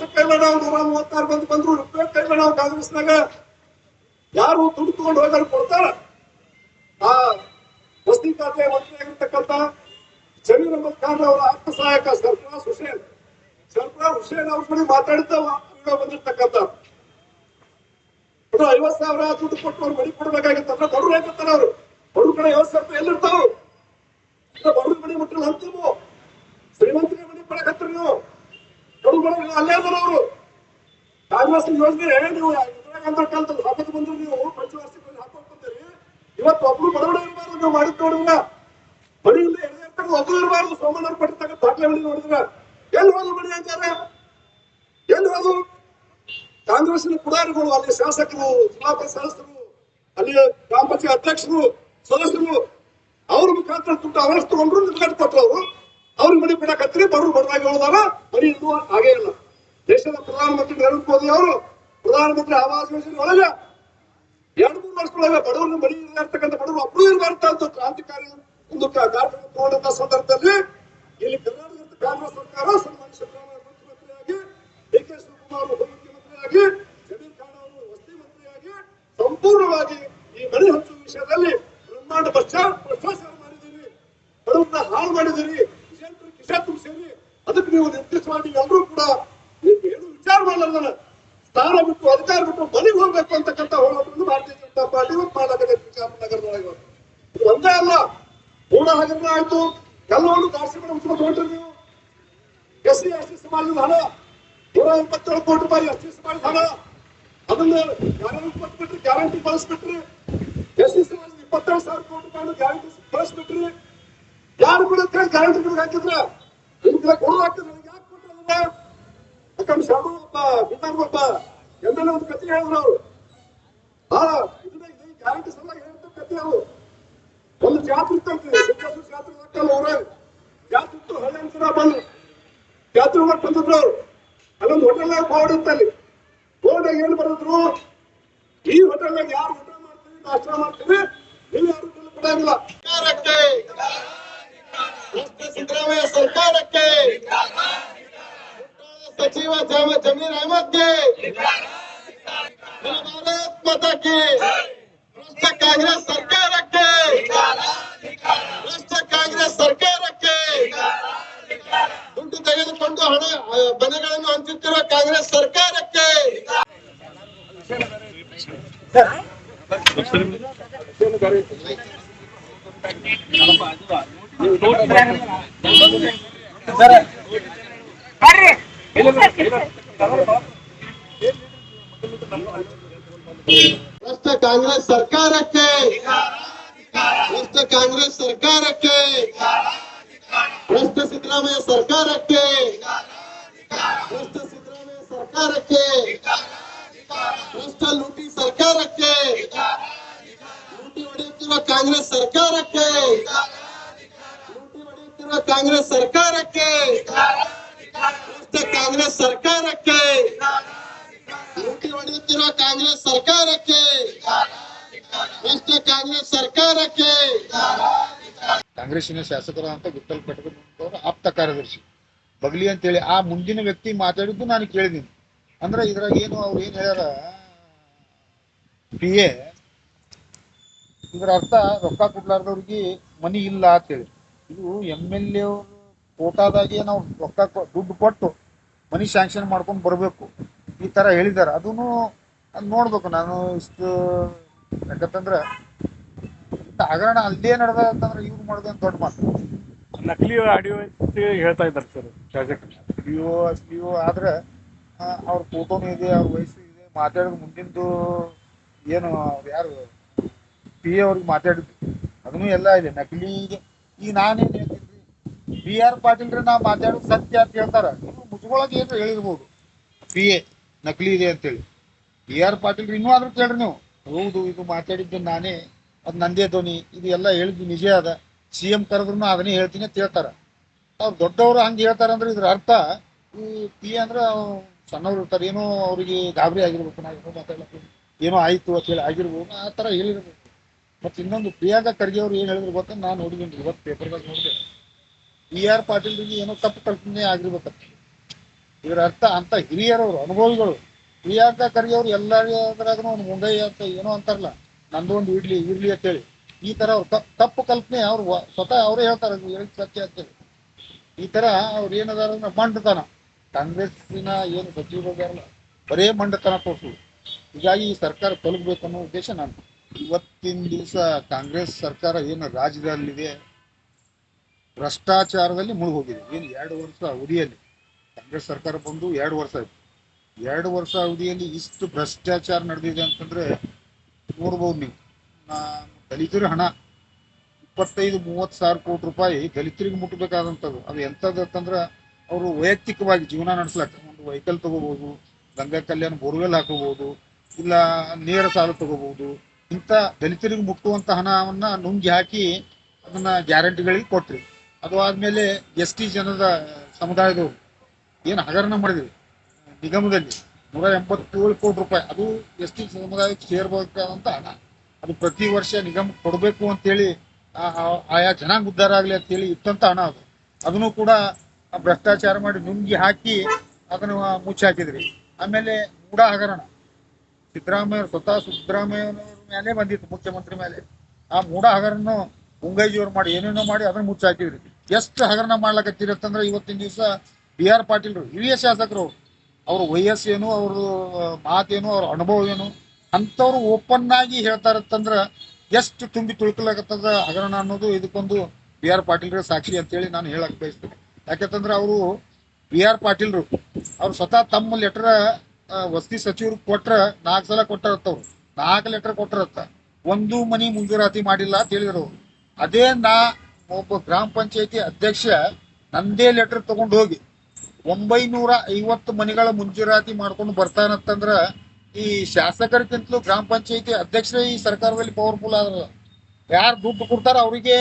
ಮೂವತ್ತಾರು ಬಂದ್ರು ರೂಪಾಯಿ ಕೈಲ ನಾವು ಕಾಂಗ್ರೆಸ್ನಾಗ ಯಾರು ದುಡ್ಡು ತಗೊಂಡು ಹೋಗೋರು ಕೊಡ್ತಾರ? ಆ ವಸ್ತಿ ಖಾತೆ ಮಂತ್ರಿ ಆಗಿರ್ತಕ್ಕಂಥ ಜಮೀರ್ ಅಹಮದ್ ಖಾನ್ ಅವರ ಆತ್ಮ ಸಹಾಯಕ ಸರ್ಫರಾಜ್ ಹುಸೇನ್ ಸರ್ಫರಾಜ್ ಹುಸೇನ್ ಅವ್ರ ಕಡೆ ಮಾತಾಡಿದ್ದ ಬಂದಿರ್ತಕ್ಕಂಥ. ಐವತ್ ಸಾವಿರ ದುಡ್ಡು ಕೊಟ್ಟು ಅವ್ರು ಮನಿ ಕೊಡ್ಬೇಕಾಗಿತ್ತಂದ್ರೆ ದೊಡ್ಡ ಹಾಕತ್ತಾರ ಅವ್ರು? ಬಡವ್ರ ಕಡೆ ಐವತ್ ಸಾವಿರ ಎಲ್ಲಿರ್ತಾವ ಬಡವ್ರ ಮನಿ ಮುಟ್ಟಿಲ್ಲ ಅಂತೀವು ಶ್ರೀಮಂತರಿಗೆ ಮನಿ ಕೊಡಕತ್ತೀರಿ ನೀವು ಅಲ್ಲೇ ಬರೋರು ಕಾಂಗ್ರೆಸ್ ಯೋಜನೆ ನೀವು, ಇಂದಿರಾ ಗಾಂಧಿ ಕಾಲದಲ್ಲಿ ಹಾಕೋದು ಬಂದ್ರು ನೀವು, ಪಂಚವಾರ್ಷಿಕ ಹಾಕೋದು ಬಂದಿರಿ ಇವತ್ತು ಒಬ್ರು ಬಡವಡೆ ಇರಬಾರ್ದು ನೀವು ಮಾಡಿದ್ ನೋಡಿದ್ರ ಎಡದೆ ಇರ್ತಾರೆ ಒಬ್ರು ಇರಬಾರ್ದು. ಸೋಮಣ್ಣವ್ರು ಪಟ್ಟಿರ್ತಕ್ಕ ದಾಖಲೆ ಮನೆ ನೋಡಿದ್ರ ಎಲ್ಲಿ ಹೋದ್ರು ಮನೆ ಅಂತಾರೆ? ಎಲ್ಲಿ ಹೋದ್ರು? ಕಾಂಗ್ರೆಸ್ನ ಪುಡಾರಿಗಳು, ಅಲ್ಲಿ ಶಾಸಕರು, ಜಿಲ್ಲಾ ಸದಸ್ಯರು, ಅಲ್ಲಿ ಗ್ರಾಮ ಪಂಚಾಯತ್ ಅಧ್ಯಕ್ಷರು, ಸದಸ್ಯರು, ಅವ್ರ ಮುಖಾಂತರ ದುಡ್ಡು ಅವರಷ್ಟು ತಗೊಂಡ್ರು ನಿಲ್ಗಟ್ಟು ಕೊಟ್ಟರು ಅವರು. ಅವ್ರಿಗೆ ಮನೆ ಕೊಡಕತ್ರಿ ಬಡವರು ಬಡವಾಗಿ ಹೋದಾರ ಮನೆ ಇನ್ನೂ ಹಾಗೇ ಇಲ್ಲ. ದೇಶದ ಪ್ರಧಾನಮಂತ್ರಿ ನರೇಂದ್ರ ಮೋದಿ ಅವರು ಪ್ರಧಾನಮಂತ್ರಿ ಆವಾಸ್ ಯೋಜನೆ ಒಳಗೆ ಎರಡು ಮೂರು ವರ್ಷದೊಳಗೆ ಬಡವರನ್ನ ಮನೆ ಇರ್ತಕ್ಕಂಥ ಬಡವರು ಅಪ್ರೂ ಇರಬಾರ್ದು ಅಂತ ಕ್ರಾಂತಿಕಾರಿ ಒಂದು ಕಾರ್ಯಕ್ರಮ ಸಂದರ್ಭದಲ್ಲಿ ಇಲ್ಲಿ ಕರ್ನಾಟಕ ಕಾಂಗ್ರೆಸ್ ಸರ್ಕಾರ ಸನ್ಮಾನ್ಯ ಸಿದ್ದರಾಮಯ್ಯ ಮುಖ್ಯಮಂತ್ರಿಯಾಗಿ ಡಿ ಕೆ ಶಿವಕುಮಾರ್ ಉಪಮುಖ್ಯಮಂತ್ರಿಯಾಗಿ ಜಮೀರ್ ಖಾನ್ ಅವರು ವಸತಿ ಮಂತ್ರಿಯಾಗಿ ಸಂಪೂರ್ಣವಾಗಿ ಈ ಮನೆ ಹಂಚುವ ವಿಷಯದಲ್ಲಿ ಬ್ರಹ್ಮಾಂಡ ಭ್ರಷ್ಟಾ- ಭ್ರಷ್ಟಾಚಾರ ಮಾಡಿದ್ದೀರಿ ಬಡವರನ್ನ ಹಾಳು ಮಾಡಿದ್ದೀರಿ ವಿಜಯಪುರ ಕಿಶ ತುಂಬಿಸಿರಿ ಅದಕ್ಕೆ ನೀವು ನಿರ್ದಿಷ್ಟವಾಗಿ ಎಲ್ಲರೂ ಕೂಡ ನೀವು ಏನು ವಿಚಾರ ಮಾಡಲ್ಲ ಸ್ಥಾನ ಬಿಟ್ಟು ಅಧಿಕಾರ ಬಿಟ್ಟು ಮನೆಗೆ ಹೋಗ್ಬೇಕು ಅಂತಕ್ಕಂಥ ಹೋರಾಟವನ್ನು ಭಾರತೀಯ ಜನತಾ ಪಾರ್ಟಿ ಇವತ್ತು ಮಾಡಲಾಗಿದೆ ಬಿಜಾಪುರ ನಗರದೊಳಗೆ. ಇದು ಒಂದೇ ಅಲ್ಲ ಹಗರಣ ಆಯ್ತು. ಎಲ್ಲವನ್ನು ದಾಸಿ ಮಾಡಿ ಉಚ್ಕೊಂಡು ನೀವು. ಎಸ್ ಸಿ ಸಮಾಜದ ಹಣ, ನೂರ ಇಪ್ಪತ್ತೇಳು ಕೋಟಿ ರೂಪಾಯಿ ಎಸ್ ಟಿ ಸಮಾಜದ ಹಣ. ಅದನ್ನ ಗ್ಯಾರಂಟಿ ಕೊಟ್ಬಿಟ್ರಿ, ಗ್ಯಾರಂಟಿ ಬಳಸ್ಬಿಟ್ರಿ. ಎಸ್ ಸಿ ಸಮಾಜದ ಇಪ್ಪತ್ತೇಳು ಸಾವಿರ ಕೋಟಿ ರೂಪಾಯಿ ಗ್ಯಾರಂಟಿ ಬಳಸ್ಬಿಟ್ರಿ. ಯಾರು ಕೂಡ ಗ್ಯಾರಂಟಿ ನಿಮ್ಗೆ ಹಾಕಿದ್ರ, ನಿಮ್ಗೆ ಕೊಡಲಾಗ್ತದೆ ನನಗೆ ಯಾಕೆ ಕೊಟ್ಟರಲ್ಲ ಯಾಕಂದ್ರೆ ಶಾಮು ಒಬ್ಬ ಬಿದ್ದಾರ್ ಒಬ್ಬ ಎಂ ಎಲ್ ಒಂದು ಕತೆ ಹೇಳಿದ್ರು. ಅವರು ಗ್ಯಾರಂಟಿ ಅವರು ಒಂದು ಜಾತ್ರೆ ಇತ್ತಂತೆ ಸಿದ್ದೇಶ್ವರ ಜಾತ್ರೆ ಹಾಕಲ್ಲ ಊರಾಗ ಜಾತ್ರೆ ಇತ್ತು ಹಳ್ಳಿ ಬಂದು. ಜಾತ್ರೆ ಮಾಡಿ ಬಂದಿದ್ರು ಅವ್ರು. ಅಲ್ಲೊಂದು ಹೋಟೆಲ್ನಾಗ ಬೋರ್ಡ್ ಇತ್ತಲ್ಲಿ ಬೋರ್ಡ್ ಏನ್ ಬರೆದ್ರು? ಈ ಹೋಟೆಲ್ನಾಗ ಯಾರು ಊಟ ಮಾಡ್ತೀವಿ ನಾಷ್ಟ ಮಾಡ್ತೀವಿ ನೀವು ಯಾರು ಊಟ ಕೊಡಂಗಿಲ್ಲ. ಸರ್ಕಾರಕ್ಕೆ. ಸಿದ್ದರಾಮಯ್ಯ ಸರ್ಕಾರಕ್ಕೆ. ಸಚಿವ ಜಮ ಜಮೀರ್ ಅಹಮದ್ಗೆ. ಕಾಂಗ್ರೆಸ್ ಸರ್ಕಾರಕ್ಕೆ ಭ್ರಷ್ಟ ಕಾಂಗ್ರೆಸ್ ಸರ್ಕಾರಕ್ಕೆ ದುಡ್ಡು ತೆಗೆದುಕೊಂಡು ಹಣ ಆ, ಮನೆಗಳನ್ನು ಹಂಚುತ್ತಿರುವ ಕಾಂಗ್ರೆಸ್ ಸರ್ಕಾರಕ್ಕೆ ಭ್ರಷ್ಟ ಕಾಂಗ್ರೆಸ್ ಸರ್ಕಾರಕ್ಕೆ ಭ್ರಷ್ಟ ಕಾಂಗ್ರೆಸ್ ಸರ್ಕಾರಕ್ಕೆ ಭ್ರಷ್ಟ ಸಿದ್ದರಾಮಯ್ಯ ಸರ್ಕಾರಕ್ಕೆ. ಭ್ರಷ್ಟ ಸಿದ್ದರಾಮಯ್ಯ ಸರ್ಕಾರಕ್ಕೆ. ಭ್ರಷ್ಟ ಲೂಟಿ ಸರ್ಕಾರಕ್ಕೆ. ಲೂಟಿ ಹೊಡೆಯುತ್ತಿರುವ ಕಾಂಗ್ರೆಸ್ ಸರ್ಕಾರಕ್ಕೆ. ಲೂಟಿ ಹೊಡೆಯುತ್ತಿರುವ ಕಾಂಗ್ರೆಸ್ ಸರ್ಕಾರಕ್ಕೆ. ಭ್ರಷ್ಟ ಕಾಂಗ್ರೆಸ್ ಸರ್ಕಾರಕ್ಕೆ. ಲೂಟಿ ಹೊಡೆಯುತ್ತಿರುವ ಕಾಂಗ್ರೆಸ್ ಸರ್ಕಾರಕ್ಕೆ. ಭ್ರಷ್ಟ ಕಾಂಗ್ರೆಸ್ ಸರ್ಕಾರಕ್ಕೆ. ಕಾಂಗ್ರೆಸ್ಸಿನ ಶಾಸಕರ ಅಂತ ಗುಟ್ಟಲ್ ಆಪ್ತ ಕಾರ್ಯದರ್ಶಿ. ಬಗ್ಲಿ ಅಂತೇಳಿ ಆ ಮುಂದಿನ ವ್ಯಕ್ತಿ ಮಾತಾಡಿದ್ದು ನಾನು ಕೇಳಿದ್ದೀನಿ. ಅಂದ್ರೆ ಇದ್ರಾಗ ಏನು ಅವ್ರು ಏನ್ ಹೇಳ್ಯಾರ? ಪಿ ಎ ಇದ್ರ ಅರ್ಥ ರೊಕ್ಕ ಕೊಡ್ಲಾರ್ದವ್ರಿಗೆ ಮನಿ ಇಲ್ಲ ಅಂತೇಳಿ. ಇದು ಎಂ ಎಲ್ ಎ ಕೋಟಾದಾಗೆ ನಾವು ರೊಕ್ಕ ದುಡ್ಡು ಕೊಟ್ಟು ಮನಿ ಶಾಂಕ್ಷನ್ ಮಾಡ್ಕೊಂಡು ಬರಬೇಕು. ಈ ತರ ಹೇಳಿದಾರೆ. ಅದನ್ನು ಅದ್ ನೋಡ್ಬೇಕು. ನಾನು ಇಷ್ಟು ಯಾಕಂತಂದ್ರೆ ಹಗರಣ ಅಲ್ಲೇ ನಡೆದ ಅಂತಂದ್ರೆ ಇವ್ರು ಅಂತ ದೊಡ್ಡ ಮಾತು. ನಕಲಿ ಆಡಿಯೋ ಹೇಳ್ತಾ ಇದ್ದಾರೆ ಸರ್ ಶಾಸಕರು ಅಯ್ಯೋ ಅಯ್ಯೋ ಆದ್ರೆ ಅವ್ರ ಫೋಟೋನು ಇದೆ ಅವ್ರ ವಯಸ್ಸು ಇದೆ ಮಾತಾಡೋದು ಮುಂದಿಂದು ಏನು ಅವ್ರು ಯಾರು ಪಿ ಎ ಅವ್ರಿಗೆ ಮಾತಾಡಿದ್ದು. ಅದನ್ನು ಎಲ್ಲ ಇದೆ ನಕಲಿ ಇದೆ. ಈಗ ನಾನೇನು ಹೇಳ್ತೀನಿ ಬಿ ಆರ್ ಪಾಟೀಲ್ ನಾ ಮಾತಾಡೋದು ಸತ್ಯ ಅಂತ ಹೇಳ್ತಾರ. ನೀವು ಮುಚ್ಕೊಳಕ್ಕೆ ಏನು ಹೇಳಿರ್ಬೋದು. ಪಿ ಎ ನಕಲಿ ಇದೆ ಅಂತೇಳಿ. ಬಿ ಆರ್ ಪಾಟೀಲ್ ಇನ್ನೂ ಆದ್ರೂ ಕೇಳ್ರಿ ನೀವು. ಹೌದು ಇದು ಮಾತಾಡಿದ್ದು ನಾನೇ. ಅದು ನಂದೇ ಧ್ವನಿ, ಇದು ಎಲ್ಲ ಹೇಳಿದ್ವಿ ನಿಜ ಅದ ಸಿ ಎಂ ಕರೆದ್ರು ಅದನ್ನೇ ಹೇಳ್ತೀನಿ ಅಂತ ಹೇಳ್ತಾರ. ಅವ್ರು ದೊಡ್ಡವರು ಹಂಗೆ ಹೇಳ್ತಾರ ಅಂದ್ರೆ ಇದ್ರ ಅರ್ಥ, ಈ ಪಿ ಅಂದ್ರೆ ಸಣ್ಣವ್ರು ಇರ್ತಾರೆ, ಏನೋ ಅವ್ರಿಗೆ ಗಾಬರಿ ಆಗಿರ್ಬೇಕು, ನಾವು ಏನೋ ಮಾತಾಡ್ಲಕ್ಕೆ ಏನೋ ಆಯ್ತು ಅಂತ ಹೇಳಿ ಆಗಿರ್ಬೋದು, ಆ ತರ ಹೇಳಿರ್ಬೇಕು ಮತ್ತೆ ಇನ್ನೊಂದು ಪ್ರಿಯಾಂಕಾ ಖರ್ಗೆ ಅವ್ರು ಏನು ಹೇಳಿದ್ರು ಗೊತ್ತ? ನಾನು ನೋಡಿದ್ದೀನಿ, ಇವತ್ತು ಪೇಪರ್ದಾಗ ನೋಡಿದೆ. ಬಿ ಆರ್ ಪಾಟೀಲ್ರಿಗೆ ಏನೋ ತಪ್ಪು ಕಲ್ಪನೆ ಆಗಿರ್ಬೇಕಂತ ಇದರ ಅರ್ಥ ಅಂತ ಹಿರಿಯರವರು ಅನುಭವಿಗಳು. ಪ್ರಿಯಾಂಕಾ ಖರ್ಗೆ ಅವ್ರು ಎಲ್ಲರಾದ್ರೂ ಒಂದು ಮುಂದೆ ಅಂತ ಏನೋ ಅಂತಾರಲ್ಲ. ನಂದು ಒಂದು ಇಡ್ಲಿ ಇರ್ಲಿ ಅಂತೇಳಿ. ಈ ತರ ಅವ್ರು ತಪ್ಪು ಕಲ್ಪನೆ ಅವ್ರು ಸ್ವತಃ ಅವರೇ ಹೇಳ್ತಾರೆ ಸತ್ಯ ಅಂತೇಳಿ. ಈ ತರ ಅವ್ರು ಏನದಾರ ಮಂಡತನ. ಕಾಂಗ್ರೆಸ್ಸಿನ ಏನು ಸಚಿವರು ಬರೇ ಮಂಡತನ ತೋರಿಸುದು ಹೀಗಾಗಿ ಈ ಸರ್ಕಾರ ತೊಲಗಬೇಕು ಅನ್ನೋ ಉದ್ದೇಶ ನಾನು. ಇವತ್ತಿನ ದಿವಸ ಕಾಂಗ್ರೆಸ್ ಸರ್ಕಾರ ಏನು ರಾಜ್ಯದಲ್ಲಿದೆ, ಭ್ರಷ್ಟಾಚಾರದಲ್ಲಿ ಮುಳುಗೋಗಿದೆ. ಏನು ಎರಡು ವರ್ಷ ಅವಧಿಯಲ್ಲಿ. ಕಾಂಗ್ರೆಸ್ ಸರ್ಕಾರ ಬಂದು ಎರಡು ವರ್ಷ ಆಯ್ತು. ಎರಡು ವರ್ಷ ಅವಧಿಯಲ್ಲಿ ಇಷ್ಟು ಭ್ರಷ್ಟಾಚಾರ ನಡೆದಿದೆ ಅಂತಂದ್ರೆ ನೋಡ್ಬೋದು ನೀವು. ದಲಿತರ ಹಣ, ಇಪ್ಪತ್ತೈದು, ಮೂವತ್ತು ಸಾವಿರ ಕೋಟಿ ರೂಪಾಯಿ ದಲಿತರಿಗೆ ಮುಟ್ಟಬೇಕಾದಂಥದ್ದು. ಅದು ಎಂಥದ್ದು ಅಂತಂದ್ರೆ ಅವರು ವೈಯಕ್ತಿಕವಾಗಿ ಜೀವನ ನಡೆಸ್ಲಾಕ ಒಂದು ವೆಹಿಕಲ್ ತಗೋಬೋದು, ಗಂಗಾ ಕಲ್ಯಾಣ ಬೋರ್ವೆಲ್ ಹಾಕೋಬೋದು, ಇಲ್ಲ ನೇರ ಸಾಲ ತಗೋಬೋದು. ಇಂಥ ದಲಿತರಿಗೆ ಮುಟ್ಟುವಂಥ ಹಣವನ್ನ ನುಂಗಿ ಹಾಕಿ ಅದನ್ನ ಗ್ಯಾರಂಟಿಗಳಿಗೆ ಕೊಟ್ರಿ. ಅದು ಆದ್ಮೇಲೆ ಎಸ್ ಟಿ ಜನದ ಸಮುದಾಯದವರು ಏನು ಹಗರಣ ಮಾಡಿದ್ರಿ? ನಿಗಮದಲ್ಲಿ. ನೂರ ಎಂಬತ್ತೇಳು ಕೋಟಿ ರೂಪಾಯಿ. ಅದು ಎಸ್ ಟಿ ಸಮುದಾಯಕ್ಕೆ ಸೇರ್ಬೇಕಾದಂತ ಹಣ. ಅದು ಪ್ರತಿ ವರ್ಷ ನಿಗಮ ಕೊಡಬೇಕು ಅಂತೇಳಿ ಆಯಾ ಜನಾಂಗ ಉದ್ಧಾರ ಆಗ್ಲಿ ಅಂತೇಳಿ ಇತ್ತಂತ ಹಣ ಅದು. ಅದನ್ನು ಕೂಡ ಭ್ರಷ್ಟಾಚಾರ ಮಾಡಿ ನುಂಗಿ ಹಾಕಿ ಅದನ್ನು ಮುಚ್ಚಿ ಹಾಕಿದ್ರಿ. ಆಮೇಲೆ ಮೂಡ ಹಗರಣ ಸಿದ್ದರಾಮಯ್ಯ ಸ್ವತಃ ಸಿದ್ದರಾಮಯ್ಯನವ್ರ ಮೇಲೆ ಬಂದಿತ್ತು, ಮುಖ್ಯಮಂತ್ರಿ ಮೇಲೆ ಆ ಮೂಡ ಹಗರಣ ಮುಂಗೈಜಿಯವ್ರು ಮಾಡಿ, ಏನೇನೋ ಮಾಡಿ ಅದನ್ನ ಮುಚ್ಚಿ ಹಾಕಿದ್ರಿ. ಎಷ್ಟು ಹಗರಣ ಮಾಡ್ಲಕತ್ತೀರಿ ಅಂತಂದ್ರೆ ಇವತ್ತಿನ ದಿವಸ ಬಿ ಆರ್ ಪಾಟೀಲ್ರು, ಹಿರಿಯ ಶಾಸಕರು ಅವ್ರ ವಯಸ್ಸೇನು ಅವ್ರ ಮಾತೇನು ಅವ್ರ ಅನುಭವ ಏನು, ಅಂಥವ್ರು ಓಪನ್ ಆಗಿ ಹೇಳ್ತಾರತ್ತಂದ್ರ ಎಷ್ಟು ತುಂಬಿ ತುಳ್ಕಲಾಗತ್ತದ ಹಗರಣ ಅನ್ನೋದು ಇದಕ್ಕೊಂದು ಬಿ ಆರ್ ಪಾಟೀಲ್ರ ಸಾಕ್ಷಿ ಅಂತೇಳಿ ನಾನು ಹೇಳಕ್ ಬಯಸ್ತೇನೆ. ಯಾಕಂತಂದ್ರೆ ಅವರು ಬಿ ಆರ್ ಪಾಟೀಲ್ರು, ಅವ್ರು ಸ್ವತಃ ತಮ್ಮ ಲೆಟರ್ ವಸತಿ ಸಚಿವರು ಕೊಟ್ರ ನಾಲ್ಕು ಸಲ ಕೊಟ್ಟರತ್ತವ್ರು ನಾಲ್ಕು ಲೆಟರ್ ಕೊಟ್ಟರತ್ತ. ಒಂದು ಮನಿ ಮುಂಜೂರಾತಿ ಮಾಡಿಲ್ಲ ಅಂತ ಹೇಳಿದ್ರು. ಅದೇ ನಾ ಒಬ್ಬ ಗ್ರಾಮ ಪಂಚಾಯತಿ ಅಧ್ಯಕ್ಷ ನಂದೇ ಲೆಟರ್ ತಗೊಂಡು ಹೋಗಿ. ಒಂಬೈನೂರ ಐವತ್ತು ಮನೆಗಳ ಮುಂಜೂರಾತಿ ಮಾಡ್ಕೊಂಡು ಬರ್ತಾನಂತಂದ್ರ ಈ ಶಾಸಕರಿಗಿಂತಲೂ ಗ್ರಾಮ ಪಂಚಾಯತಿ ಅಧ್ಯಕ್ಷರೇ ಈ ಸರ್ಕಾರದಲ್ಲಿ ಪವರ್ಫುಲ್ ಆದ್ರ ಯಾರು ದುಡ್ಡು ಕೊಡ್ತಾರ ಅವರಿಗೆ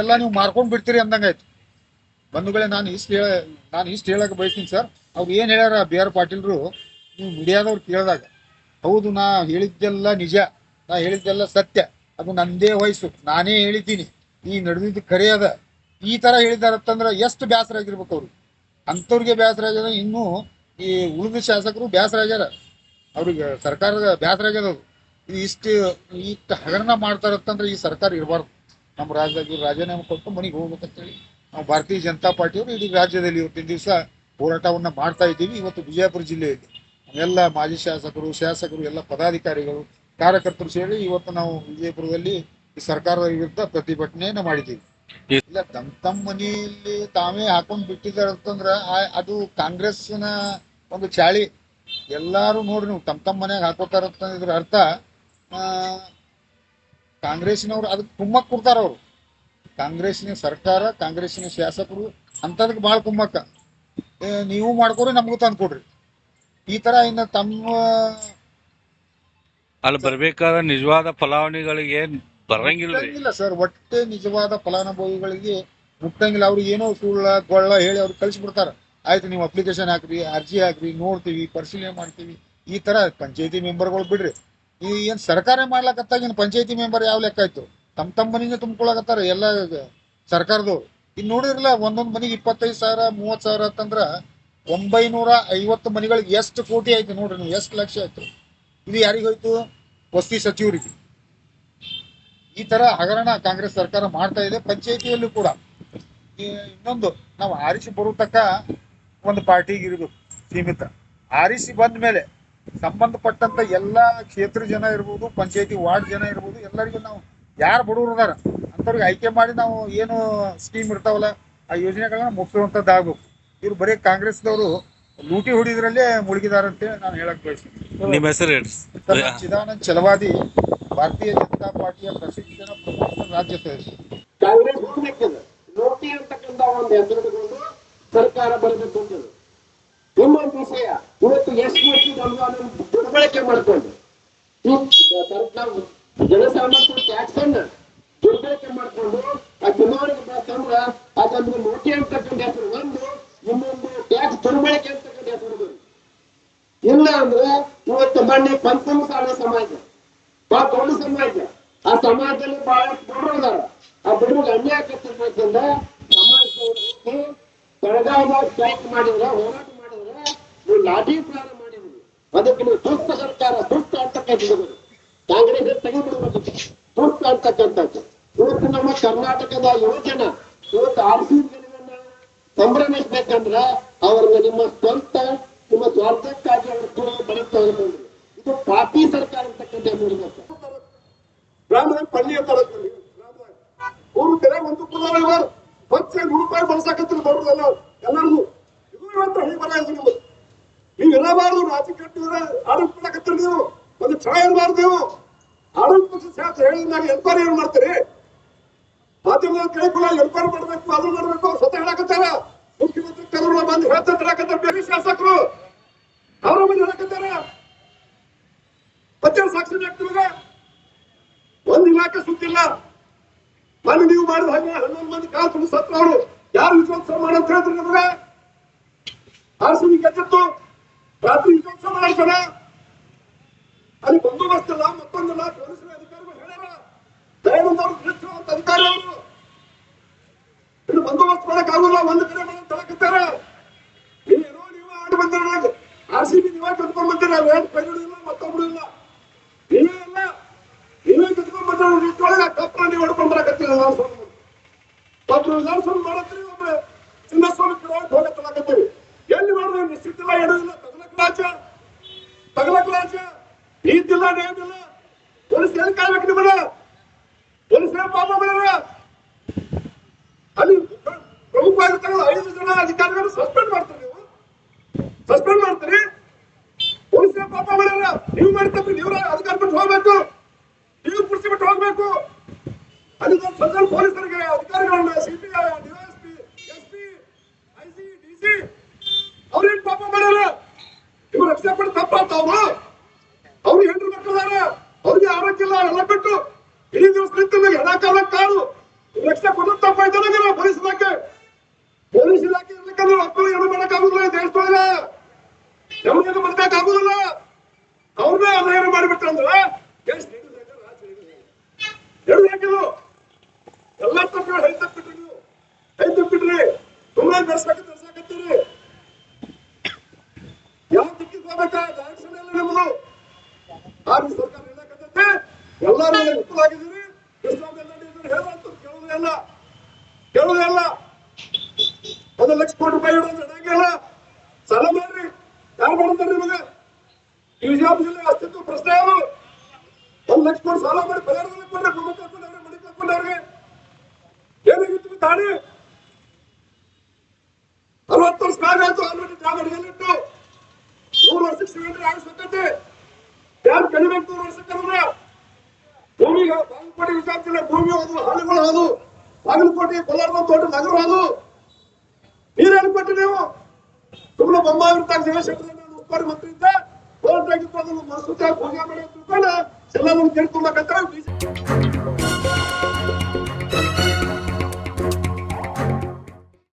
ಎಲ್ಲ ನೀವು ಮಾರ್ಕೊಂಡ್ ಬಿಡ್ತೀರಿ ಅಂದಂಗಾಯ್ತು. ಬಂಧುಗಳೇ, ನಾನು ಇಷ್ಟು ಹೇಳ, ನಾನು ಇಷ್ಟು ಹೇಳಕ್ ಬಯಸ್ತೀನಿ ಸರ್. ಅವ್ರು ಏನು ಹೇಳ್ಯಾರ ಬಿ ಆರ್ ಪಾಟೀಲ್ರು, ನೀವು ಮೀಡಿಯಾದವ್ರು ಕೇಳಿದಾಗ, ಹೌದು, ನಾ ಹೇಳಿದ್ದೆಲ್ಲ ನಿಜ, ನಾ ಹೇಳಿದ್ದೆಲ್ಲ ಸತ್ಯ, ಅದು ನಂದೇ ವಯಸ್ಸು, ನಾನೇ ಹೇಳಿದ್ದೀನಿ. ಈ ನಡೆದಿದ್ದು ಕರೆಯದ ಈ ತರ ಹೇಳಿದಾರತ್ತಂದ್ರೆ ಎಷ್ಟು ಬೇಸರ ಆಗಿರ್ಬೇಕು ಅವ್ರಿಗೆ ಅಂಥವ್ರಿಗೆ ಬೇಸರ ಆಗ್ಯದ ಇನ್ನು ಈ ಉಳಿದ ಶಾಸಕರು ಬೇಸರ ಆಗ್ಯಾರ ಅವ್ರಿಗೆ ಸರ್ಕಾರದ ಇದು ಇಷ್ಟು ಇಷ್ಟು ಹಗರಣ ಮಾಡ್ತಾರತ್ತಂದ್ರೆ ಈ ಸರ್ಕಾರ ಇರಬಾರ್ದು. ನಮ್ಮ ರಾಜ್ಯದಾಗ ರಾಜೀನಾಮೆ ಕೊಟ್ಟು ಮನೆಗೆ ಹೋಗ್ಬೇಕಂತೇಳಿ ನಾವು ಭಾರತೀಯ ಜನತಾ ಪಾರ್ಟಿಯವರು ಇಡೀ ರಾಜ್ಯದಲ್ಲಿ ಇವತ್ತಿನ ದಿವಸ ಹೋರಾಟವನ್ನು ಮಾಡ್ತಾ ಇದ್ದೀವಿ. ಇವತ್ತು ವಿಜಯಪುರ ಜಿಲ್ಲೆಯಲ್ಲಿ ಎಲ್ಲ ಮಾಜಿ ಶಾಸಕರು ಶಾಸಕರು, ಎಲ್ಲ ಪದಾಧಿಕಾರಿಗಳು, ಕಾರ್ಯಕರ್ತರು ಸೇರಿ ಇವತ್ತು ನಾವು ವಿಜಯಪುರದಲ್ಲಿ ಸರ್ಕಾರದ ವಿರುದ್ಧ ಪ್ರತಿಭಟನೆಯನ್ನು ಮಾಡಿದ್ದೀವಿ. ಇಲ್ಲ ತಮ್ ತಮ್ಮ ಮನೆಯಲ್ಲಿ ತಾವೇ ಹಾಕೊಂಡ್ ಬಿಟ್ಟಿದ್ದಾರೆ ಅಂತಂದ್ರ ಆ- ಅದು ಕಾಂಗ್ರೆಸ್ನ ಒಂದು ಚಾಳಿ. ಎಲ್ಲಾರು ನೋಡ್ರಿ ನೀವು ತಮ್ ತಮ್ಮ ಮನೆಯಾಗ ಹಾಕೋತಾರ ಅಂತಂದ್ರ ಅರ್ಥ ಆ, ಕಾಂಗ್ರೆಸ್ನವ್ರು ಅದಕ್ಕೆ ಕುಮ್ಮಕ್ ಕೊಡ್ತಾರ ಅವ್ರು. ಕಾಂಗ್ರೆಸ್ನ ಸರ್ಕಾರ ಕಾಂಗ್ರೆಸ್ನ ಶಾಸಕರು ಅಂತದಕ್ಕೆ ಬಹಳ ಕುಮ್ಮಕ್ಕ. ನೀವು ಮಾಡ್ಕೊರಿ ನಮಗೂ ತಂದು ಕೊಡ್ರಿ. ಈ ತರ ಇನ್ನ ತಮ್ಮ ಅಲ್ಲಿ ಬರ್ಬೇಕಾದ ನಿಜವಾದ ಫಲಾವಣಿಗಳಿಗೆ ಏನ್ ಬರಂಗಿಲ್ರಿ ಸರ್ ಒಟ್ಟೆ ನಿಜವಾದ ಫಲಾನುಭವಿಗಳಿಗೆ ಮುಟ್ಟಂಗಿಲ್ಲ. ಅವ್ರಿಗೆ ಏನೋ ಸುಳ್ಳ, ಗೊಳ್ಳ ಹೇಳಿ ಅವ್ರಿಗೆ ಕಳಿಸ್ಬಿಡ್ತಾರ. ಆಯ್ತು, ನೀವು ಅಪ್ಲಿಕೇಶನ್ ಹಾಕ್ರಿ, ಅರ್ಜಿ ಹಾಕ್ರಿ, ನೋಡ್ತೀವಿ, ಪರಿಶೀಲನೆ ಮಾಡ್ತೀವಿ. ಈ ತರ ಪಂಚಾಯತಿ ಮೆಂಬರ್ಗಳು ಬಿಡ್ರಿ. ಈ ಏನ್ ಸರ್ಕಾರ ಮಾಡ್ಲಕತ್ತಾಗ ಇನ್ ಪಂಚಾಯತಿ ಮೆಂಬರ್ ಯಾವ ಲೆಕ್ಕ ಆಯ್ತು? ತಮ್ಮ ತಮ್ಮ ಮನೆಗೆ ತುಂಬ್ಕೊಳಕತ್ತಾರ ಎಲ್ಲ ಸರ್ಕಾರದವ್ರು. ಇನ್ ನೋಡಿರಲ್ಲ, ಒಂದೊಂದ್ ಮನೆಗೆ ಇಪ್ಪತ್ತೈದು ಸಾವಿರ ಮೂವತ್ ಸಾವಿರ ಅಂತಂದ್ರ ಒಂಬೈನೂರ ಐವತ್ತು ಮನೆಗಳಿಗೆ ಎಷ್ಟು ಕೋಟಿ ಆಯ್ತು ನೋಡ್ರಿ ನೀವು. ಎಷ್ಟು ಲಕ್ಷ ಆಯ್ತು? ಇದು ಯಾರಿಗೋಯ್ತು ವಸತಿ ಸಚಿವರಿಗೆ. ಈ ತರ ಹಗರಣ ಕಾಂಗ್ರೆಸ್ ಸರ್ಕಾರ ಮಾಡ್ತಾ ಇದೆ ಪಂಚಾಯತಿಯಲ್ಲೂ ಕೂಡ. ಇನ್ನೊಂದು ನಾವು ಆರಿಸಿ ಬರೋ ತಕ್ಕ ಒಂದು ಪಾರ್ಟಿಗೆ ಇರೋದು ಸೀಮಿತ. ಆರಿಸಿ ಬಂದ ಮೇಲೆ ಸಂಬಂಧಪಟ್ಟಂತ ಎಲ್ಲಾ ಕ್ಷೇತ್ರ ಜನ ಇರ್ಬೋದು ಪಂಚಾಯತಿ ವಾರ್ಡ್ ಜನ ಇರ್ಬೋದು ಎಲ್ಲರಿಗೂ ನಾವು ಯಾರು ಬಡವರು ಅದಾರ ಅಂಥವ್ರಿಗೆ ಆಯ್ಕೆ ಮಾಡಿ ನಾವು ಏನು ಸ್ಕೀಮ್ ಇರ್ತಾವಲ್ಲ ಆ ಯೋಜನೆಗಳನ್ನ ಮುಗಿಸುವಂಥದ್ದು ಆಗ್ಬೇಕು ಇವ್ರು ಬರೀ ಕಾಂಗ್ರೆಸ್ದವರು ಲೂಟಿ ಹೊಡಿದ್ರಲ್ಲೇ ಮುಳುಗಿದಾರಂತೇಳಿ ನಾನು ಹೇಳಕ್ ಬಯಸ್ತೀನಿ. ನಿಮ್ಮ ಹೆಸರು ಚಿದಾನಂದ್ ಚಲವಾದಿ ಭಾರತೀಯ ಜನತಾ ಪಾರ್ಟಿಯ ಪ್ರಶಿಕ್ಷಣ ಪ್ರಮುಖ ರಾಜ್ಯ ಸದಸ್ಯ ಕಾಂಗ್ರೆಸ್ ಹೋಗ್ಬೇಕದ ನೋಟಿ ಅಂತಕ್ಕಂತ ಒಂದು ಎದುರುಗೊಂಡು ಸರ್ಕಾರ ಬರಬೇಕು ಇನ್ನೊಂದು ವಿಷಯ, ಇವತ್ತು ಎಷ್ಟು ವರ್ಷದ ಅನುದಾನ ದುರ್ಬಳಕೆ ಮಾಡ್ಕೊಂಡು? ಸರ್ಕಾರ ಜನಸಾಮಾನ್ಯ ಟ್ಯಾಕ್ಸ್ ಅನ್ನ ದುರ್ಬಳಕೆ ಮಾಡ್ಕೊಂಡು ಆ ಚುನಾವಣೆಗೆ ಬಂದ್ರ ಅದೊಂದು ನೋಟಿ ಅಂತಕ್ಕಂಥ ಹೆಸರು ಒಂದು ಇನ್ನೊಂದು ಟ್ಯಾಕ್ಸ್ ದುರ್ಬಳಕೆ ಅಂತಕ್ಕಂಥ ಹೆಸರು ಬಂದು ಇಲ್ಲ ಅಂದ್ರೆ ಇವತ್ತು ಮೊನ್ನೆ ಪಂಚಮ ಸಾಲ ಸಮಾಜ ಬಹಳ ದೊಡ್ಡ ಸಮಾಜ ಆ ಸಮಾಜದಲ್ಲಿ ಬಹಳ ಬಡವರು ಅದಾರ ಆ ಬಡವ್ರಿಗೆ ಅನ್ಯಾಯ ಆಗ್ತಿರ್ಬೇಕಂದ್ರ ಸಮಾಜದವ್ರು ಹೋಗಿ ಬೆಳಗಾವಿದಾಗ ಸ್ಟ್ರೈಕ್ ಮಾಡಿದ್ರ ಹೋರಾಟ ಮಾಡಿದ್ರ ನೀವು ಲಾಠಿ ಪ್ರಾಣ ಮಾಡಿದ್ರಿ ಅದಕ್ಕೆ ನೀವು ಸುಸ್ತ ಸರ್ಕಾರ ಸುಸ್ತ ಕಾಂಗ್ರೆಸ್ ತೆಗೆದುಬಿಡಬೇಕು ಸುಸ್ತ ಅಂತಕ್ಕಂಥದ್ದು. ಇವತ್ತು ನಮ್ಮ ಕರ್ನಾಟಕದ ಯುವಜನ. ಇವತ್ತು ಆರ್ ಸಿ ಸಂಭ್ರಮಿಸ್ಬೇಕಂದ್ರ ಅವ್ರನ್ನ ನಿಮ್ಮ ಸ್ವಂತ, ನಿಮ್ಮ ಸ್ವಾರ್ಥಕ್ಕಾಗಿ ಅವರು ಬರೀತಾರೆ ನೋಡ್ರಿ ಇದು ಪಾಪಿ ಸರ್ಕಾರ ಅಂತಕ್ಕಂಥ ನೋಡ್ಬೇಕು ಬ್ರಾಹ್ಮಣ ಪಳ್ಳಿ ಅವ್ರ ಊರು ಕೆರೆ ಒಂದು ಕುಲಾರ ಪಕ್ಷ ನೂರು ರೂಪಾಯಿ ಬಳಸಾಕತ್ತಿಲ್ಲ ಬರೋದಲ್ಲ ಎಲ್ಲರಿಗೂ. ಇದು ಇವತ್ತು ಹಣಿ ಬರ ನೀವು ಇರಬಾರದು ರಾಜಕೀಯ ಆರೋಪ ಮಾಡಕತ್ತಿರ ನೀವು. ಒಂದು ಚಾ ಏನ್ ಮಾಡ್ತೇವು ಆರೋಗ್ಯ ಪಕ್ಷ ಶಾಸ್ತ್ರ ಹೇಳಿದಾಗ ಎನ್ಕ್ವೈರಿ ಏನ್ ಮಾಡ್ತೀರಿ? ಮಾಧ್ಯಮದ ಕೈಕುಲ ಎನ್ಕ್ವೈರಿ ಮಾಡ್ಬೇಕು, ಅದು ಮಾಡ್ಬೇಕು ಸ್ವತಃ ಹೇಳಕತ್ತಾರ. ಮುಖ್ಯಮಂತ್ರಿ ಕೆಲವರು ಬಂದು ಹೇಳ್ತಾರೆ ಬೇರೆ ಶಾಸಕರು. ಅವರ ಬಂದು ಹೇಳಕತ್ತಾರ. ಮತ್ತೆ ಸಾಕ್ಷಿ ನಿಮಗೆ ಒಂದ್ ಇಲಾಖೆ ಸುತ್ತಿಲ್ಲ ಮನೆ ನೀವು ಮಾಡಿದ ಹಾಗೆ ಹನ್ನೊಂದು ಮಂದಿ ಕಾಲ್ ತುಂಬ ಸತ್ರ ಅವರು ಯಾರು ವಿಜಯೋತ್ಸವ ಮಾಡಂತ ಹೇಳಿದ್ರು ನಿಮಗೆ ಆರ್ ಸಿ ಗೆದ್ದಿತ್ತು ರಾತ್ರಿ ವಿಜಯೋತ್ಸವ ಮಾಡ್ತಾರ ಅಲ್ಲಿ ಬಂದೋಬಸ್ತ್ ಇಲ್ಲ ಮತ್ತೊಂದಿಲ್ಲ ಪೊಲೀಸರ ಅಧಿಕಾರಿಗಳು ಹೇಳ್ಯಾರ ದಯಾನಂದ ಅವರು ಅಂತ ಅಧಿಕಾರಿ ಅವರು ಇನ್ನು ಬಂದೋಬಸ್ತ್ ಮಾಡಕ್ ಆಗುಲ್ಲ ಒಂದ್ ಕಡೆ ಮಾಡಂತ ಹೇಳಕತ್ತಾರ ನೀವೇನೋ ನೀವು ಆಡಿ ಬಂದಿರ ಆರ್ ಸಿ ಬಿ ನೀವೇ ಕಟ್ಕೊಂಡ್ ಬಂದಿರ ಏನ್ ಕೈಗಳು ಇಲ್ಲ ಮತ್ತೊಬ್ರು ಇಲ್ಲ ನೀವೇ ಇಲ್ಲ ನೀವೇ ಕಟ್ಕೊಂಡ್ ಬಂದಿರ ಇಷ್ಟೊಳಗೆ ಕಪ್ಪ ನೀವು ಹೊಡ್ಕೊಂಡ್ ಬರಕತ್ತಿಲ್ಲ ನಾವು ಸ್ವಾಮಿ ಒಬ್ರು ವಿಧಾನಸಭೆ ಮಾಡತ್ರಿ ಒಬ್ರು ಹೋಗತ್ತಲಾಗತ್ತೀವಿ ಎಲ್ಲಿ ಮಾಡಿದ್ರೆ ನಿಶ್ಚಿತ ಇಲ್ಲ ಎಡುದಿಲ್ಲ ತಗಲಕ್ ರಾಜ ತಗಲಕ್ ರಾಜ ನೀತಿಲ್ಲ ನ್ಯಾಯದಿಲ್ಲ ಪೊಲೀಸ್ ಎಲ್ಲಿ ಕಾಯ್ಬೇಕು ಪೊಲೀಸ್ ಏನ್ ಪಾಪ ಮಾಡ್ಯಾರ ಅಲ್ಲಿ ಪ್ರಮುಖವಾಗಿರ್ತಕ್ಕಂಥ ಐದು ಜನ ಅಧಿಕಾರಿಗಳು ಸಸ್ಪೆಂಡ್ ಮಾಡ್ತಾರೆ ನೀವು. ಸಸ್ಪೆಂಡ್ ಮಾಡ್ತೀರಿ. ಪೊಲೀಸ್ ಪಾಪ ಮಾಡ್ಯಾರ ನೀವು ಮಾಡ್ತೀರಿ ನೀವು ಅಧಿಕಾರ ಬಿಟ್ಟು ಹೋಗ್ಬೇಕು. ಕುರ್ಚಿ ಪೊಲೀಸ್ ಹೋಗ್ಬೇಕು ಅಲ್ಲಿ ಸದಲ್ ಪೊಲೀಸರಿಗೆ ಅಧಿಕಾರಿಗಳನ್ನ CBI DYSP SP IC DC ಅವ್ರೇನ್ ಪಾಪ ಮಾಡ್ಯಾರ? ಇವ್ರು ರಕ್ಷಣೆ ಪಡಿ ತಪ್ಪಾಗ್ತಾವ್ರು ಅವ್ರು. ಹೆಂಡ್ರು ಮಕ್ಕಳಾರ ಅವ್ರಿಗೆ ಆರೋಗ್ಯ ಇಲ್ಲ, ಎಲ್ಲ ಬಿಟ್ಟು ಇಡೀ ದಿವಸ ನಿಂತಿಲ್ಲ ಎಡಕಾಲ ಕಾಲ ಕಾಲು ರಕ್ಷಣೆ ಕೊಡೋದು ತಪ್ಪಾಯ್ತಾನ ಪೊಲೀಸ್ ಇಲಾಖೆ ಪೊಲೀಸ್ ಇಲಾಖೆ ಇರ್ಬೇಕಂದ್ರೆ ಮಕ್ಕಳು ಏನು ಮಾಡಕ್ಕಾಗುದಿಲ್ಲ ಈ ದೇಶದೊಳಗ ನಮಗೇನು ಮಾಡಕ್ಕಾಗುದಿಲ್ಲ ಅವ್ರನ್ನೇ ಅಧ್ಯಯನ ಮಾಡಿಬಿಟ್ರಂದ್ರೆ ದೇಶ ಹಿಡಿದಾಗ ರಾಜ್ಯ ಹಿಡಿದಾಗ ಎರಡು ಹಾಕಿದ್ರು ಎಲ್ಲ ತಪ್ಪು ಹೈ ತಪ್ಪಿಟ್ರಿ ನೀವು ಹೈ ತಪ್ಪಿಟ್ರಿ ತುಂಬಾ ಬೆರ್ಸಾಕ ಬೆರ್ಸಾಕತ್ತೀರಿ ಯಾವ ದಿಕ್ಕಿಗೆ ಹೋಗ್ಬೇಕಾ ಆಕ್ಷನ್ ಎಲ್ಲ ನಿಮ್ಮದು ಆರ್ಮಿ ಸರ್ಕಾರ ಹೇಳಕತ್ತೈತೆ ಎಲ್ಲರೂ ಇಲ್ಲ ಒಂದು ಲಕ್ಷ ಕೋಟಿ ರೂಪಾಯಿ ಇಡೋದು ಸಾಲ ಮಾಡ್ರಿ ಯಾರು ಮಾಡ್ತಾರೆ ನಿಮಗೆ ವಿಜಯಪುರ ಜಿಲ್ಲೆ ಅಸ್ತಿತ್ವ ಪ್ರಶ್ನೆ ಅದು ಒಂದ್ ಲಕ್ಷ ಕೋಟಿ ಸಾಲ ಮಾಡಿ ಪರಿಹಾರದಲ್ಲಿ ಕೊಡ್ರಿ ಕುಟುಂಬ ಮನೆ ಏನಾಗಿತ್ತು ತಾಳಿ ಅರವತ್ತು ವರ್ಷ ಕಾಲ ಆಯ್ತು ಆಲ್ರೆಡಿ ಜಾಗ ಅಡಿಗೆಲಿಟ್ಟು ನೂರು ವರ್ಷಕ್ಕೆ ಸಿಲಿಂಡರ್ ಆಗಿಸ್ತೈತಿ ಯಾರು ಕಲಿಬೇಕು ವರ್ಷಕ್ಕೆ ಭೂಮಿಗೆ ಬಾಗಲಕೋಟೆ ವಿಚಾರ ಭೂಮಿ ಅದು ಆಡುಗಳು ಅದು ಬಾಗಲಕೋಟೆ ಕೋಲಾರದ ದೊಡ್ಡ ನಗರ ಹೋದು ನೀರೇನು ಕೊಟ್ಟು ನೀವು ಸುಮ್ಮನೆ ಬೊಮ್ಮಾವಿರ್ತಾಗ ಜಯಶಂಕರ ಉಪ್ಪಾರಿ ಮಂತ್ರಿ ಇದ್ದ. ಹೋರಾಟ ಆಗಿತ್ತು ಅದನ್ನು ಮನಸ್ಸು ಹೋಗಿ ಮಾಡಿ ಎಲ್ಲ ನಮ್ಗೆ ಕೇಳ್ಕೊಂಡಕತ್ತಾರ